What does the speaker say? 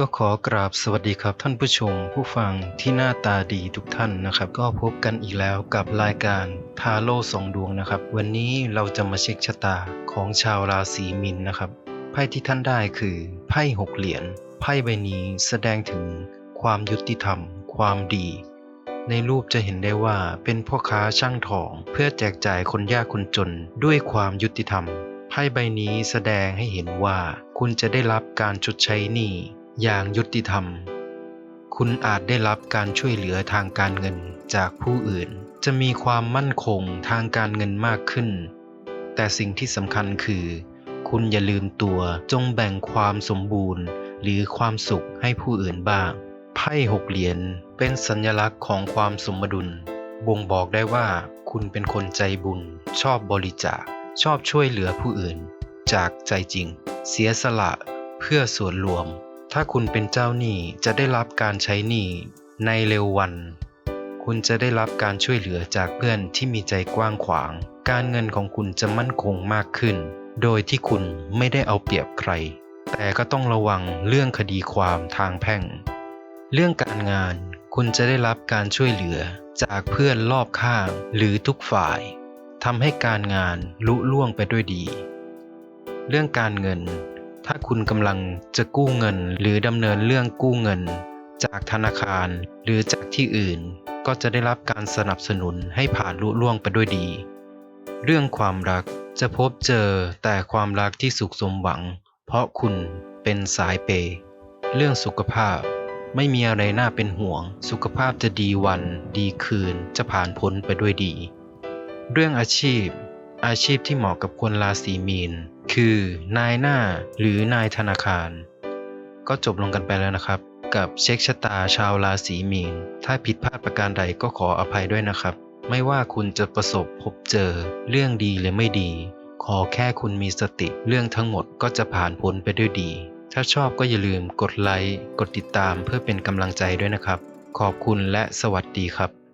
ก็ขอกราบสวัสดีครับท่านผู้ชม ผู้ฟังที่หน้าตาดีทุกท่านนะครับ ก็พบกันอีกแล้วกับรายการทาโร่สองดวงนะครับ วันนี้เราจะมาเช็คชะตาของชาวราศีมินนะครับไพ่ที่ท่านได้คือไพ่หกเหรียญไพ่ใบนี้แสดงถึงความยุติธรรม ความดี ในรูปจะเห็นได้ว่าเป็นพ่อค้าช่างทอง เพื่อแจกจ่ายคนยากคนจนด้วยความยุติธรรมไพ่ใบนี้แสดงให้เห็นว่าคุณจะได้รับการชดใช้หนี้ อย่างยุติธรรม คุณอาจได้รับการช่วยเหลือทางการเงินจากผู้อื่น จะมีความมั่นคงทางการเงินมากขึ้น แต่สิ่งที่สำคัญคือ คุณอย่าลืมตัวจงแบ่งความสมบูรณ์ หรือความสุขให้ผู้อื่นบ้าง ไพ่หกเหรียญเป็นสัญลักษณ์ของความสมดุล บ่งบอกได้ว่า คุณเป็นคนใจบุญ ชอบบริจาค ชอบช่วยเหลือผู้อื่น จากใจจริง เสียสละเพื่อส่วนรวม ถ้าคุณเป็นเจ้าหนี้จะได้รับการใช้หนี้ในเร็ววัน คุณจะได้รับการช่วยเหลือจากเพื่อนที่มีใจกว้างขวาง การเงินของคุณจะมั่นคงมากขึ้น โดยที่คุณไม่ได้เอาเปรียบใคร แต่ก็ต้องระวังเรื่องคดีความทางแพ่ง เรื่องการงานคุณจะได้รับการช่วยเหลือจากเพื่อนรอบข้างหรือทุกฝ่ายทำให้การงานลุล่วงไปด้วยดี เรื่องการเงิน ถ้าคุณกำลังจะกู้เงินหรือดำเนินเรื่องกู้เงิน จากธนาคารหรือจากที่อื่น ก็จะได้รับการสนับสนุนให้ผ่านลุล่วงไปด้วยดี เรื่องความรักจะพบเจอแต่ความรักที่สุขสมหวัง เพราะคุณเป็นสายเป เรื่องสุขภาพไม่มีอะไรน่าเป็นห่วง สุขภาพจะดีวัน ดีคืนจะผ่านพ้นไปด้วยดี เรื่องอาชีพ อาชีพที่เหมาะกับคนราศีมีน คือนายหน้าหรือนายธนาคาร ก็จบลงกันไปแล้วนะครับ กับเช็คชะตาชาวราศีมีน ถ้าผิดพลาดประการใดก็ขออภัยด้วยนะครับ ไม่ว่าคุณจะประสบพบเจอ เรื่องดีหรือไม่ดี ขอแค่คุณมีสติเรื่องทั้งหมดก็จะผ่านพ้นไปด้วยดี ถ้าชอบก็อย่าลืมกดไลค์กดติดตามเพื่อเป็นกำลังใจด้วยนะครับ ขอบคุณและสวัสดีครับ